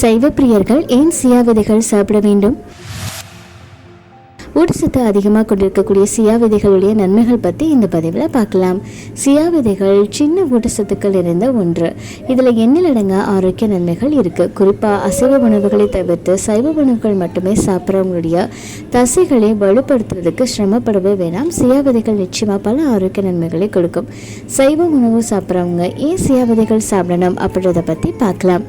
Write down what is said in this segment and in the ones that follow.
சைவ பிரியர்கள் ஏன் சியா விதைகள் சாப்பிட வேண்டும்? ஊட்டச்சத்து அதிகமாக கொண்டிருக்கக்கூடிய சியா விதைகளுடைய நன்மைகள் பற்றி இந்த பதிவில் பார்க்கலாம். சியா விதைகள் சின்ன ஊட்டச்சத்துக்கள் இருந்த ஒன்று. இதில் எண்ணிலடங்கா ஆரோக்கிய நன்மைகள் இருக்குது குறிப்பாக அசைவ உணவுகளை தவிர்த்து சைவ உணவுகள் மட்டுமே சாப்பிட்றவங்களுடைய தசைகளை வலுப்படுத்துறதுக்கு சிரமப்படவே வேணாம். சியா விதைகள் நிச்சயமாக பல ஆரோக்கிய நன்மைகளை கொடுக்கும். சைவ உணவு சாப்பிட்றவங்க ஏன் சியா விதைகள் சாப்பிடணும் அப்படின்றத பற்றி பார்க்கலாம்.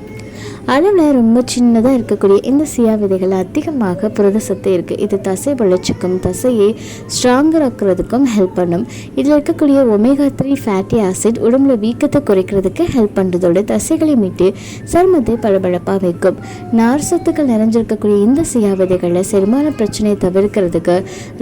அளவில் ரொம்ப சின்னதாக இருக்கக்கூடிய இந்த சியா விதைகள் அதிகமாக புரத சத்து இருக்குது இது தசை வளர்ச்சிக்கும் தசையை ஸ்ட்ராங்கர் ஆக்கிறதுக்கும் ஹெல்ப் பண்ணும். இதில் இருக்கக்கூடிய ஒமேகா த்ரீ ஃபேட்டி ஆசிட் உடம்புல வீக்கத்தை குறைக்கிறதுக்கு ஹெல்ப் பண்ணுறதோட தசைகளை மீட்டு சருமத்தை பளபளப்பாக வைக்கும். நார் சத்துக்கள் நிறைஞ்சிருக்கக்கூடிய இந்த சியா விதைகளில் செரிமான பிரச்சனையை தவிர்க்கிறதுக்கு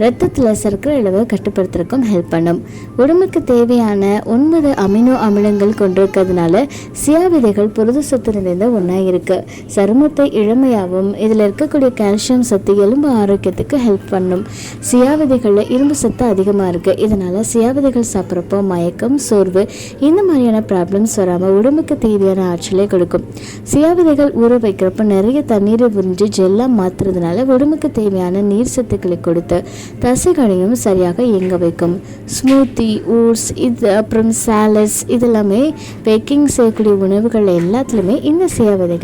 ரத்தத்தில் சர்க்கரை அளவை கட்டுப்படுத்துறதுக்கும் ஹெல்ப் பண்ணும். உடம்புக்கு தேவையான ஒன்பது அமினோ அமிலங்கள் கொண்டிருக்கிறதுனால சியா விதைகள் புரத சத்து நிறைந்த ஒன்றாக இருக்கு. சருமத்தை இளமையாகவும் இதில் இருக்கக்கூடிய கால்சியம் சத்து எலும்பு ஆரோக்கியத்துக்கு ஹெல்ப் பண்ணும். சியா விதைகளில் இரும்பு சத்து அதிகமாக இருக்கு. இதனால சியா விதைகள் சாப்பிட்றப்போ மயக்கம் சோர்வு இந்த மாதிரியான ப்ராப்ளம்ஸ் வராமல் உடம்புக்கு தேவையான ஆற்றலை கொடுக்கும். சியா விதைகள் ஊற வைக்கிறப்ப நிறைய தண்ணீரை உறிஞ்சி ஜெல்லாக மாற்றுறதுனால உடம்புக்கு தேவையான நீர் சத்துக்களை கொடுத்து தசைகளையும் சரியாக இயங்க வைக்கும். ஸ்மூத்தி ஊட்ஸ் இது அப்புறம் சாலட்ஸ் இதெல்லாமே பேக்கிங் செய்யக்கூடிய உணவுகள் எல்லாத்துலேயுமே இந்த சியா